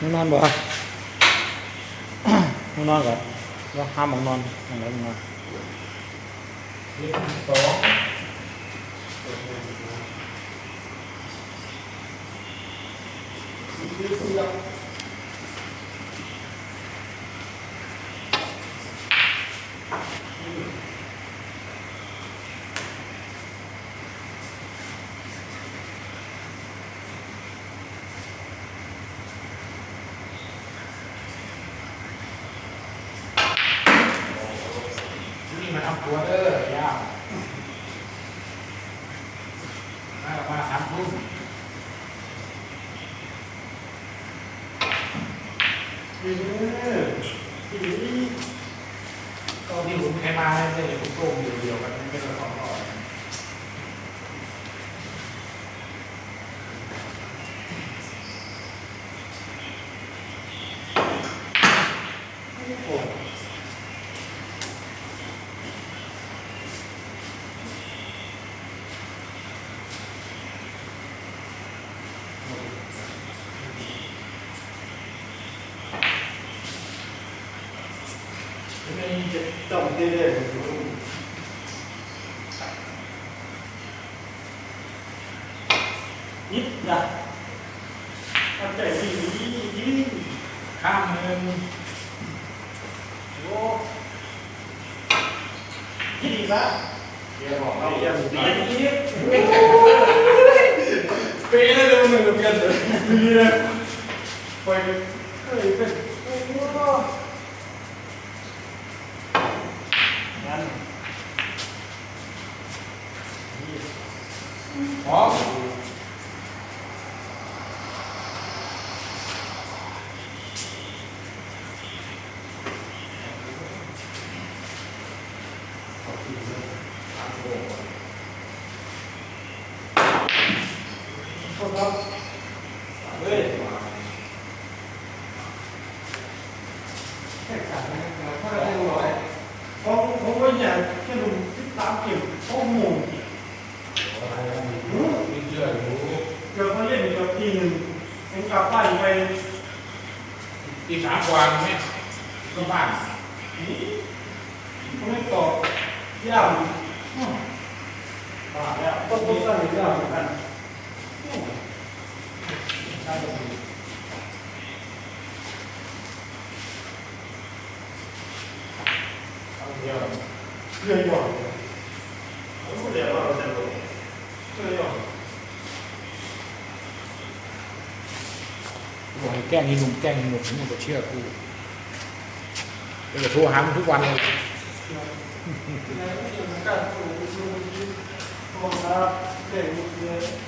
มึงนอนบ่มึงนอนก่อนว่าห้ามมึงนอนอย่างไรมึงนอนนี่สองนี่เสียบ นี่มาทำ ตัวเด้อยาวมาออกมาสามทุ่มนี่นี่ตอนที่ผมใครมาเนี่ยผมโกงอยู่เดียวกันไม่เป็นไรของเราโต้องเรื่อยๆผมยิบนะเอาใจดีดีข้ามเงินโอ้ยิบดีซะเดี๋ยวบอกเอาเราอย่างดีนี้ดีเป๊ะเลยมันเหมือนกันเลยนี่นะไปเฮ้ยเป็นโอ้โห นั่น พร้อม ครับเฮ้ยแค่ขาดนะถ้าได้ร้อยผมผมว่าอยากแค่ดูติดตามเก็บข้อมูลมีเยออเจอเขาเล่นกับทีหนึ่งผมกลับบ้านไปตีสามกว่าไหมก็บ้านนี่เขาไม่ตอบยากตาแล้วก็ต้องตั้งยากเหมือนกัน เอาเดียวเรื่อยหย่อนผมก็เดี๋ยวเราจะลงเรื่อยหย่อนบ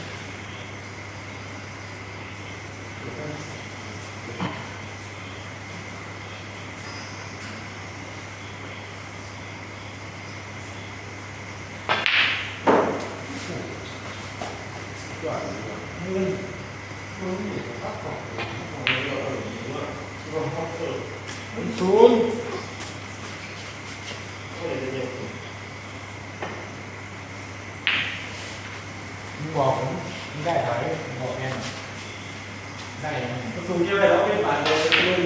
เลยนั่นเลยนานนั่นขนาดเรีสอร์ทข้างๆดีกว่าศูนย์มึงบอกผมมึงได้ไหมมึงบอกแม่ได้ยังไงศูนย์เยอะไปแล้วไม่ผ่านเลยมือ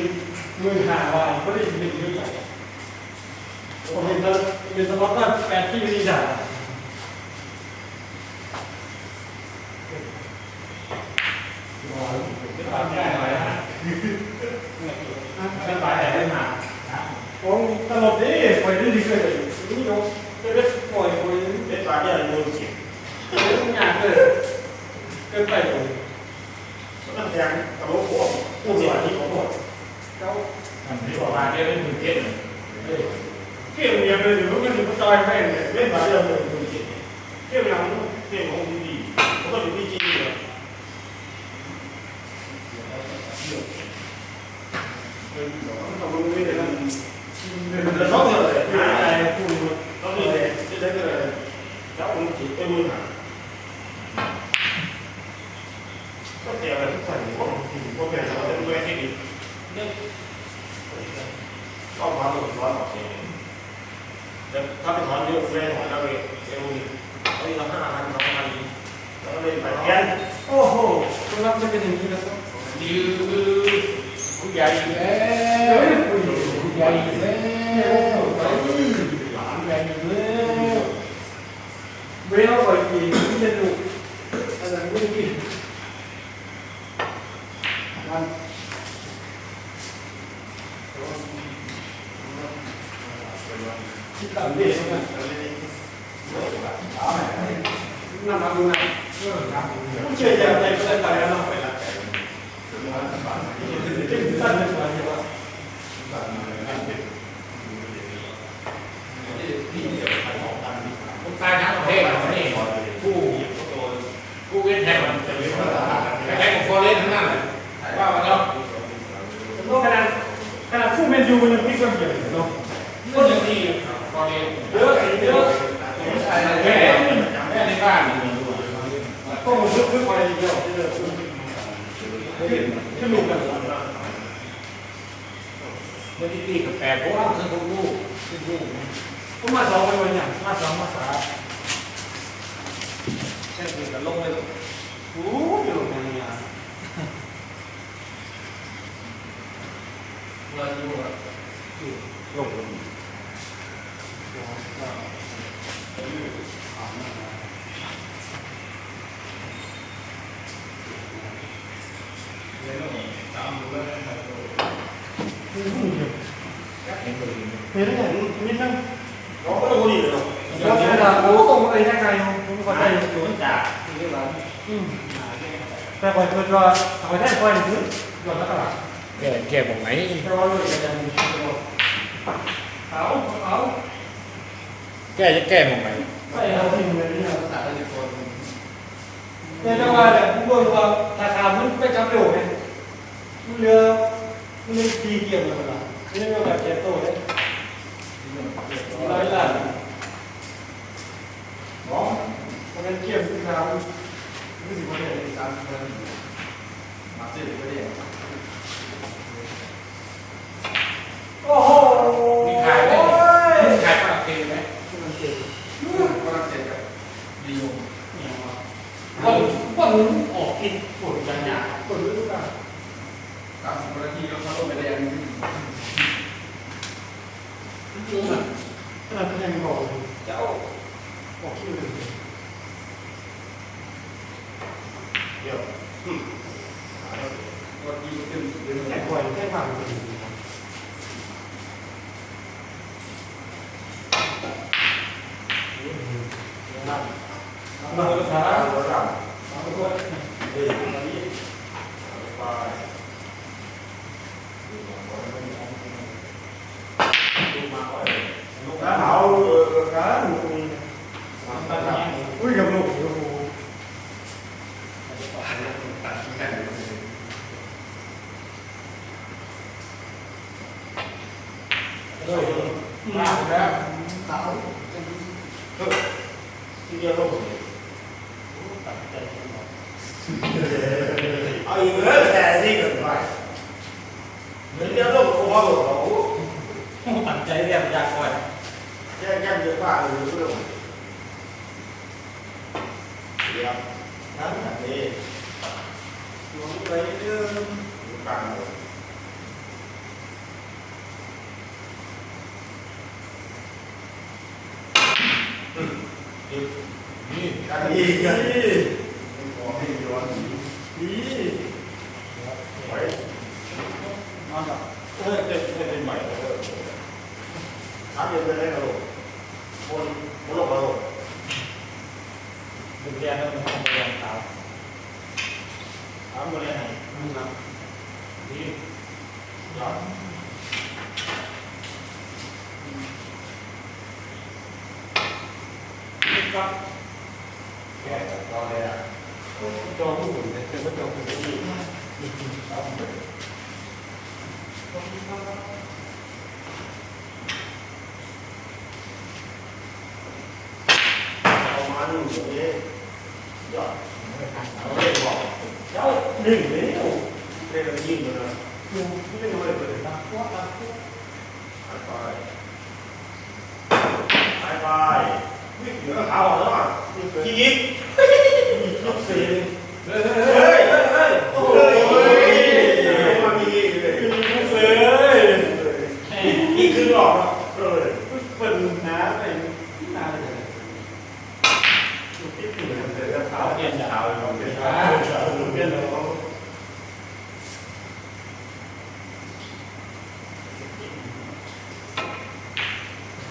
มือหาว่าก็ได้ยินเยอะไปผมเห็นแล้วเป็นสล็อตตั้งแปดที่ดีจ้ไม่ผ่านได้ไหมฮะไม่ผ่านได้ไหม ผม ตลกดีปล่อยด้ดีเลยนี่ยกจะได้ปล่อยปล่อยเป็นปลาเนี่ยโดนเก็บทุกอย่างเลยเกินไปเลยมันแทงตลกหัวผู้เสียที่ผมหมดเจ้ามันที่บอกว่าเดี๋ยวไม่ถึงเกณฑ์เกี่ยวเนี่ยเลยอยู่ก็อยู่ก็จอยแม่งเนี่ยเล่นปลาเนี่ยเลยโดนเก็บเกี่ยวยังเกี่ยวของดีผมก็อยู่ที่จีนเลยต้องรู้ด้วยนะแล้วเขาเลยหาอะไรพูดเขาเลยจะได้ก็เลยแล้วผมจีบไปดูหา เก็เตะอะไรทุกคนพวกพวกเป็นเราเป็นเวทีดีเนี่ย ก็มาลงร้อนออกเองแต่ถ้าเป็นถอนเยอะเวถอนแล้วเองเอวนี่เฮ้ยเราห้าพันสองพันแล้วก็เลยไปแทนโอ้โหตัวรับจะเป็นอย่างนี้แล้วครับยืดผู้ใหญ่อีกแล้วผู้ใหญ่อีกแล้วผู้ใหญ่แล้วเวลาปล่อยกี่ที่จะดูอะไรไม่ได้กินมัน ที่ต่างเด็กนะ นำมาดูนะ เรื่องครับ ผู้เชี่ยวชาญใจก็ได้ใจแล้วเนาะเป็นสั้นเป็นสวยใช่ไหม คนตายทั้งประเทศเรานี่ผู้ผู้เว้นแทนมันจะเป็นแค่ของฟอร์เรสทั้งนั้นเลยว่ามันเนาะ แต่ว่าขนาดขนาดผู้เมนยูมันยังพลิกมาเบียดเนาะ ก็ยังดีฟอร์เรส เยอะเยอะ แค่แค่ในบ้าน ก็มันลึกลึกไปเดียวขึ้นลูกกันเมื่อที่ตีกับแปดเพราะว่ามันทุกลูกทุกลูกก็มาสองไปวันอย่างมาสองมาสามแค่เพียงแต่ลงเลยโอ้ยอยู่ในนี้เราอยู่อะลงลง เห็นตัวนี้ เนไหมนิดนึงเราก็ลงนี่เลยเนาะแล้วขนาดโอ้ตรงอะไรได้ไงผมก็ใจใจอยู่จากที่ร้านแต่ก่อนเคยว่าเอาไปแท้คอยหนึ่งยอดตลาดแก่แก่บอกไหนแต่ว่าเลยจะมีเอาเอาแก่จะแก่บอกไหนไปเอาสิ่งเลยนี่นะแต่จังหวะเนี่ยผมบอกว่าราคามันไปจับเร็วไงมันเรือมันเลยตีเกี่ยวกันละนี่ไม่แบบเจ็บตัวเลย ร้อยล้านมันเป็นเกี่ยวกับราคาไม่สิบวันเลยตามกันโอ้โห มีขายไหมมีขายปลาเค็มไหม วันวันออกกินปวดยังไงปวดรู้ป่ะขนาดก็ยังบอกเลย เจ้า ออกคิวเลย เดี๋ยวแต่ก่อนแค่ผ่านเลยมาเลยครับเราเรา มาเลย เฮ้ยมานี่ไป ขาเอาขาหนูอุ้ยกับลูกโอ้โห เฮ้ยมากแล้ว ที่เดียวลง เอาอีกเลยแต่ที่เกิดไปเหมือนเดียวลงคอหรอตัดใจเรียบยากก่อนแย่แย่เยอะมากเลยเรื่องเดี๋ยวนั่นแหละนี่ลงไปเรื่อยกลางเลยนี่กันอีกกันอีกขอให้ย้อน ดี ไว้มาแบบเออเจ็บเป็นใหม่เลยถามยังไงได้กระโดดบนบนโลกกระโดด ดึงแกแล้วมันทำไปยังขาวถามมาเลยไหนนี่นะนี่ยอดก็แก่ตอนเลยอะจอผู้หญิงเนี่ยเป็นจอผู้หญิงเอามาหนึ่งอย่างนี้ ยอดเอาเลยบอกเจ้าหนึ่งแล้วเรียกยิงเลยกูไม่ได้เลยเปิดตาตัวตาตัวไปไปไปวิ่งเหนือเขาแล้วอะขี้ยิงลูกเสีย เฮ้ย เฮ้ยเฮ้ยเฮ้ยโอ้ยมามีเลยลูกเลยนี่คือหลอกเลยเปิดน้ำไปน้ำเลยที่ตื่นเลยเท้าเย็นเท้าเลยเปลี่ยนเท้าเปลี่ยนเท้า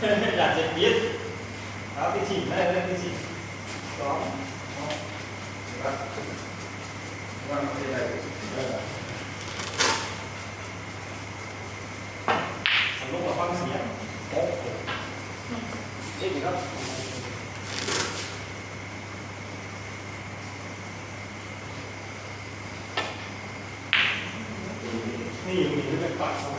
อยากจะยิดเอาไปฉีดได้เลยไปฉีดสองว่ามันเป็นอะไรสำรวจฟังเสียงโอ้โหเอ๊ะครับนี่อยู่นี่เป็นปัดเข้าไป